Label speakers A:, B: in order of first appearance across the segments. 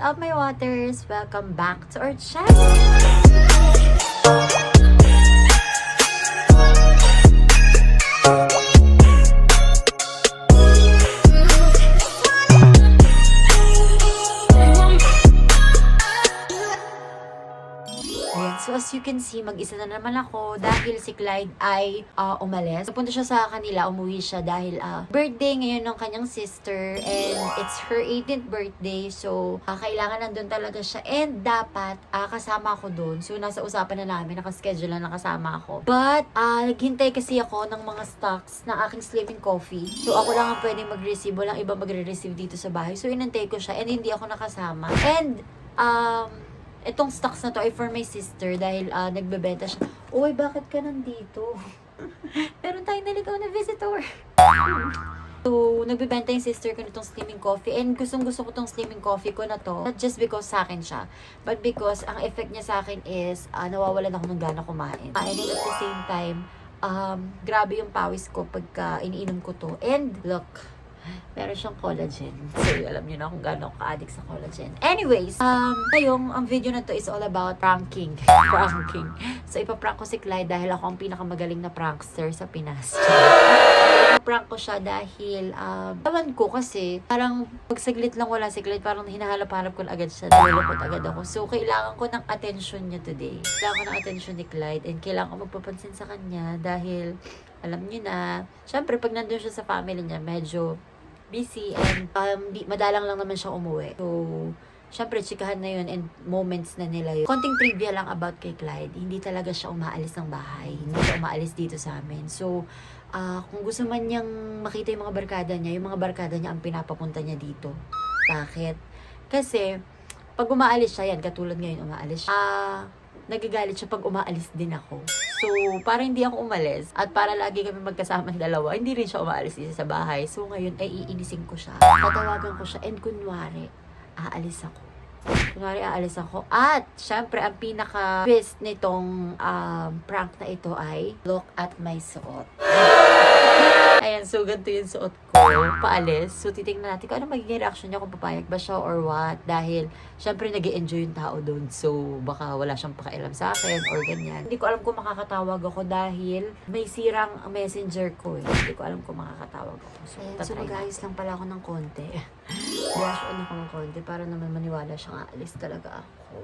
A: up my waters? Welcome back to our channel! Can see, mag-isa na naman ako dahil si Clyde ay ah, umalis. Napunta siya sa kanila, umuwi siya dahil ah, birthday ngayon ng kanyang sister and it's her 18th birthday. So, ah, kailangan nandun talaga siya and dapat ah, kasama ako doon. So, nasa usapan na namin, nakaschedule na nakasama ako. But, ah, naghintay kasi ako ng mga stocks ng aking slimming coffee. So, ako lang ang pwedeng mag-receive. Walang iba magre-receive dito sa bahay. So, inantay ko siya and hindi ako nakasama. And, um, itong stocks na to ay for my sister dahil ah, nagbebenta siya. Uy, bakit ka nandito? Meron tayong naligaw na visitor. So, nagbebenta yung sister ko nitong steaming coffee and gustong gusto ko tong steaming coffee ko na to. Not just because sa akin siya, but because ang effect niya sa akin is ah, nawawalan ako ng gana kumain. Ah, and at the same time, um, grabe yung pawis ko pagka iniinom ko to. And look, meron siyang collagen. So, alam niyo na kung gaano ka-addict sa collagen. Anyways, um, ngayong ang video na to is all about pranking. pranking. So, ipaprank ko si Clyde dahil ako ang pinakamagaling na prankster sa Pinas. Ipaprank ko siya dahil, um, ewan ko kasi, parang pagsaglit lang wala si Clyde, parang hinahalap-halap ko agad siya. Nalulungkot agad ako. So, kailangan ko ng attention niya today. Kailangan ko ng attention ni Clyde and kailangan ko magpapansin sa kanya dahil alam niyo na, syempre pag nandun siya sa family niya, medyo busy and um, di, madalang lang naman siya umuwi. So, syempre, chikahan na yun and moments na nila yun. Konting trivia lang about kay Clyde. Hindi talaga siya umaalis ng bahay. Hindi siya umaalis dito sa amin. So, ah, kung gusto man niyang makita yung mga barkada niya, yung mga barkada niya ang pinapapunta niya dito. Bakit? Kasi, pag umaalis siya, yan, katulad ngayon umaalis siya, ah, nagagalit siya pag umaalis din ako. So, para hindi ako umalis at para lagi kami magkasama dalawa, hindi rin siya umaalis isa sa bahay. So, ngayon ay iinisin ko siya. Tatawagan ko siya and kunwari, aalis ako. Kunwari, aalis ako. At, syempre, ang pinaka-twist nitong um, prank na ito ay look at my suot. Ayan, so ganito yung suot ko. Paalis. So, titingnan natin kung ano magiging reaction niya kung papayag ba siya or what. Dahil, syempre, nag enjoy yung tao doon. So, baka wala siyang pakialam sa akin or ganyan. Hindi ko alam kung makakatawag ako dahil may sirang messenger ko eh. Hindi ko alam kung makakatawag ako. So, Ayan, so mag-ayos lang pala ako ng konti. Blush on ako ng konti para naman maniwala siyang aalis talaga ako.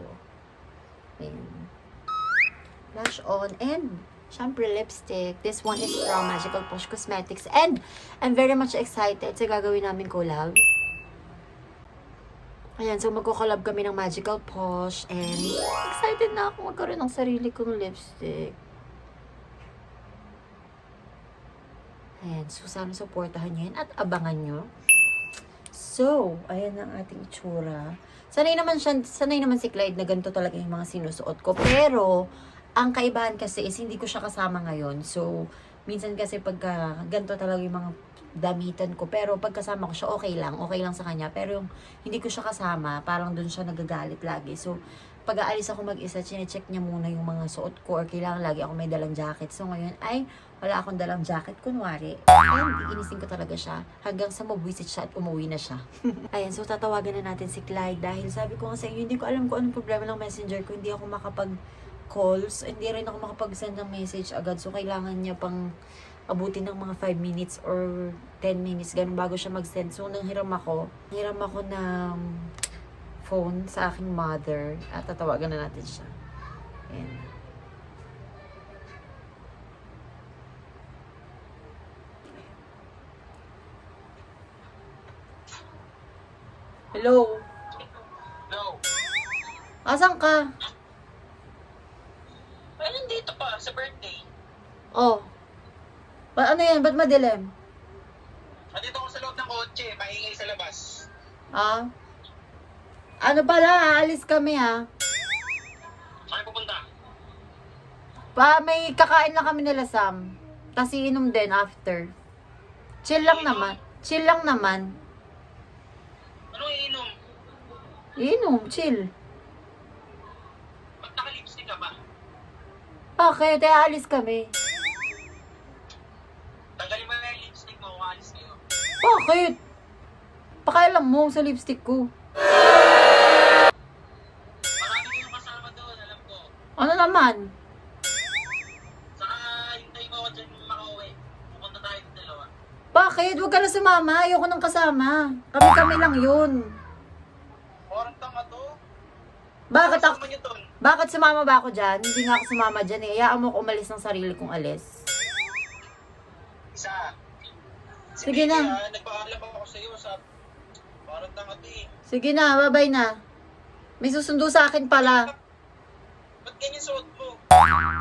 A: Ayan. Blush on and Siyempre, lipstick. This one is from Magical Posh Cosmetics. And I'm very much excited sa gagawin namin collab. Ayan, so magko-collab kami ng Magical Posh. And excited na ako magkaroon ng sarili kong lipstick. Ayan, so sana supportahan nyo yan at abangan nyo. So, ayan ang ating itsura. Sanay naman siya, sanay naman si Clyde na ganito talaga yung mga sinusuot ko. Pero, ang kaibahan kasi is hindi ko siya kasama ngayon. So, minsan kasi pagka ganito talaga yung mga damitan ko. Pero pag kasama ko siya, okay lang. Okay lang sa kanya. Pero yung hindi ko siya kasama, parang doon siya nagagalit lagi. So, pag aalis ako mag-isa, chinecheck niya muna yung mga suot ko or kailangan lagi ako may dalang jacket. So, ngayon ay wala akong dalang jacket, kunwari. And iinisin ko talaga siya hanggang sa mabwisit siya at umuwi na siya. Ayan, so tatawagan na natin si Clyde dahil sabi ko nga sa inyo, hindi ko alam kung anong problema ng messenger ko. Hindi ako makapag calls. Hindi rin ako makapag-send ng message agad. So, kailangan niya pang abutin ng mga 5 minutes or 10 minutes ganun bago siya mag-send. So, nanghiram ako. Nanghiram ako ng phone sa aking mother at tatawagan na natin siya. Ayan. Hello?
B: No.
A: Asan ka?
B: Sa birthday.
A: Oh. Ba ano yan? Ba't madilim?
B: Nandito ako sa loob ng kotse, maingay sa labas.
A: Ah? Ano pala? Aalis kami ha.
B: Saan pupunta?
A: Pa, may kakain lang kami nila Sam. Tapos iinom din after. Chill lang naman. Chill lang naman.
B: Anong iinom?
A: Iinom, chill. Okay, te, alis kami.
B: Tagalin mo na yung lipstick mo kung alis kayo.
A: Bakit? Pakailan mo sa lipstick ko. Marami kayong kasama doon, alam ko. Ano naman?
B: Saka hintay mo ako makauwi. Pupunta tayo sa dalawa.
A: Bakit? Huwag ka na sumama. Ayoko nang kasama. Kami-kami lang yun.
B: Parang tanga to.
A: Bakit ako? Bakit sumama ba ako dyan? Hindi nga ako sumama dyan eh. Hayaan mo ako umalis ng sarili kong alis.
B: Isa. Si
A: Sige na.
B: ah, nagpaalam ako sa iyo sa... Parang tanga to eh.
A: Sige na, babay na. May susundo sa akin pala.
B: Ba't ganyan suot mo?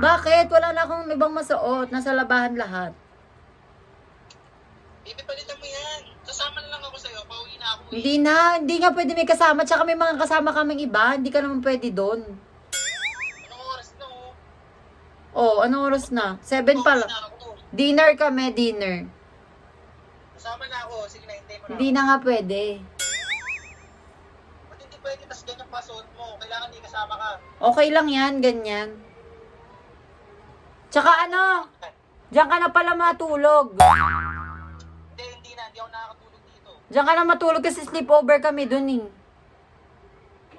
A: Bakit? Wala na akong ibang masuot. Nasa labahan lahat.
B: Baby, palitan mo yan. Sasama na lang ako sa'yo. Pauwi na ako eh.
A: Hindi na. Hindi nga pwede may kasama. Tsaka may mga kasama kaming iba. Hindi ka naman pwede doon.
B: Anong oras na oh?
A: Oh, anong oras na? Seven
B: Pauwi
A: pala.
B: na ako.
A: Dinner kami, dinner.
B: Kasama na ako. Sige na, hintay mo na
A: Hindi na nga pwede.
B: Ba't hindi pwede? Tapos ganyan pa suot mo. Kailangan di kasama ka.
A: Okay lang yan, ganyan. Tsaka ano, diyan ka na pala matulog.
B: Ako nakakatulog dito.
A: Diyan ka na matulog kasi sleepover kami dun eh.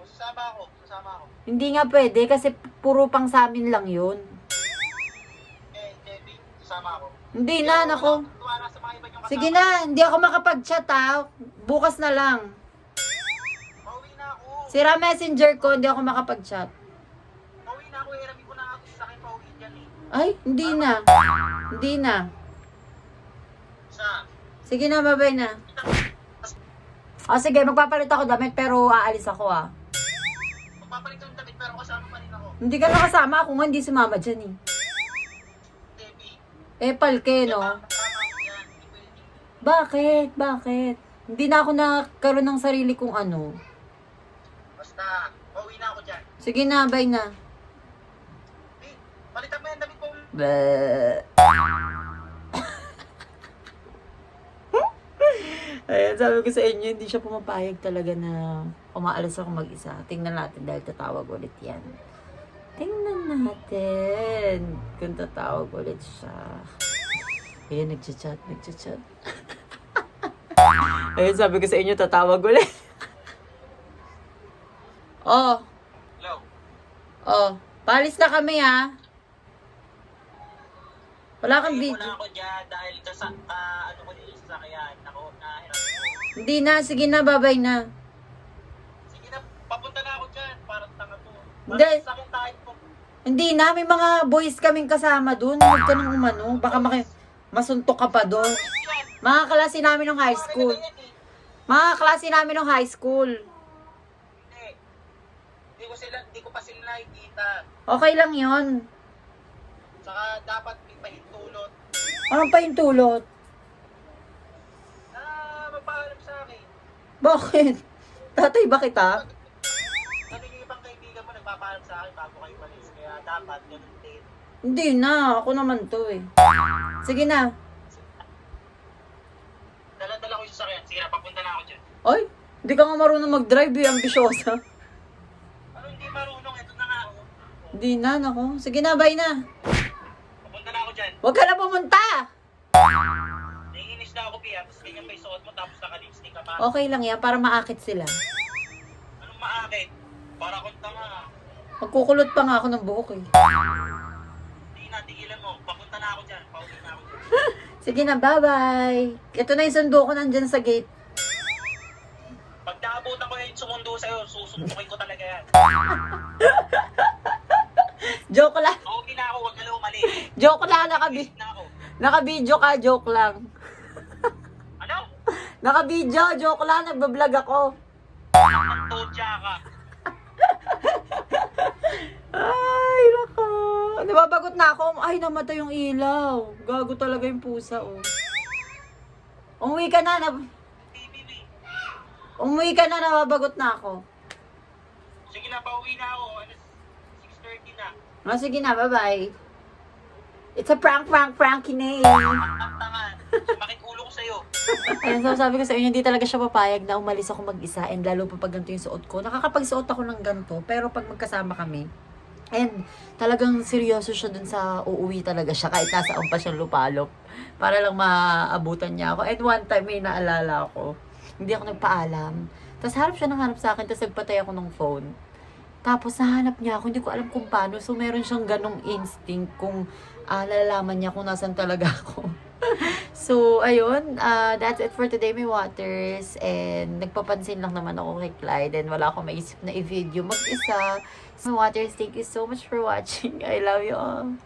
B: Sasama ako. Sasama ako.
A: Hindi nga pwede kasi puro pang sa amin lang yun.
B: Eh, Debbie, sasama ako.
A: Hindi na, nako. Sige na, hindi ako makapag-chat ha. Bukas na lang.
B: Pauwi na ako.
A: Sira messenger ko, hindi ako makapag-chat.
B: Pauwi na ako. Hiramin ko na ako sa akin pauwi dyan eh.
A: Ay, hindi na. Hindi na. Sige na, babay na. O sige, magpapalit ako damit pero aalis ako ah.
B: Magpapalit ng damit pero kasama pa rin ako.
A: Hindi ka nakasama ako nga, hindi sumama dyan eh.
B: Debbie.
A: Eh, palke, no?
B: Kasama ako.
A: Bakit? Bakit? Hindi na ako nakaroon ng sarili kong ano.
B: Basta, pauwi na ako dyan.
A: Sige na, bye na.
B: Di, palitan mo yan damit mo.
A: Bleh. Ayan, sabi ko sa inyo, hindi siya pumapayag talaga na umaalis ako mag-isa. Tingnan natin dahil tatawag ulit yan. Tingnan natin kung tatawag ulit siya. Ayan, nagchat-chat, nagchat-chat. Ayan, sabi ko sa inyo, tatawag ulit. oh,
B: Hello.
A: oh. Palis na kami, ha? Wala kang video.
B: na ako dyan dahil kasa, ah, ano ko sasakyan. Ako, nahirap ko.
A: Hindi na, sige na, babay na.
B: Sige na, papunta na ako dyan. Parang tanga to.
A: Hindi.
B: Parang sa akin tayo po.
A: Hindi na, may mga boys kaming kasama dun. Huwag ka nang umano. Baka maki masuntok ka pa doon.
B: Yan.
A: Mga klase namin ng high school.
B: Pare na yan eh.
A: Mga klase namin ng high school.
B: Hindi. Hindi ko sila, hindi ko pa sila nakikita.
A: Okay lang yon.
B: Saka dapat may pahintulot.
A: Anong pa yung tulot?
B: Ah, magpaalam sa akin.
A: Bakit? Tatay ba kita?
B: Ano yung ibang kaibigan mo nagpapaalam sa akin bago kayo malis. Kaya dapat ganun din.
A: Hindi na, ako naman to eh. Sige na.
B: Dala-dala ko yung sasakyan. Sige na, papunta na ako dyan.
A: Ay, hindi ka nga marunong mag-drive eh, ambisyosa.
B: Ano hindi marunong? Ito na nga. oh.
A: Hindi na, nako. Sige na, bye na.
B: Papunta na ako dyan.
A: Huwag ka na pumunta!
B: Ako, Pia. Tapos ganyan pa yung suot mo, tapos naka-lipstick ka pa.
A: Okay lang yan, para maakit sila.
B: Anong maakit? Para kung tanga.
A: Magkukulot pa nga ako ng buhok eh.
B: Hindi na, tigilan mo. Papunta na ako dyan. Pauwi na ako dyan.
A: Sige na, bye-bye. Ito na yung sundo ko nandyan sa gate.
B: Pag naabutan ko yung sumundo sa'yo, susuntukin ko talaga yan.
A: Joke lang.
B: Pauwi na ako, huwag na umalis.
A: Joke lang. Nakabi
B: na ako.
A: nakabidyo ka. Joke lang. Nakabidyo. Joke lang. Nagbablog ako.
B: Nagtodya ka.
A: Ay, naka. Nababagot na ako. Ay, namatay yung ilaw. Gago talaga yung pusa, oh. Umuwi ka na. na
B: BBB.
A: umuwi ka na. Nababagot na ako.
B: Sige na, pauwi na ako. Ano, 6.30 na.
A: Ah, sige na. Bye-bye. It's a prank, prank, prank, kinay.
B: Ang tangan. Sa'yo.
A: Ayan, so sabi ko sa inyo, hindi talaga siya papayag na umalis ako mag-isa and lalo pa pag ganito yung suot ko. Nakakapagsuot ako ng ganito, pero pag magkasama kami, and talagang seryoso siya dun sa uuwi talaga siya kahit nasa pa siyang lupalop para lang maabutan niya ako. And one time may naalala ako, hindi ako nagpaalam. Tapos harap siya ng harap sa akin, tapos nagpatay ako ng phone. Tapos nahanap niya ako, hindi ko alam kung paano. So meron siyang ganong instinct kung ah, niya kung nasan talaga ako. so, ayun. ah, that's it for today, my waters. And nagpapansin lang naman ako kay Clyde and wala akong maisip na i-video mag-isa. So, my waters, thank you so much for watching. I love you all.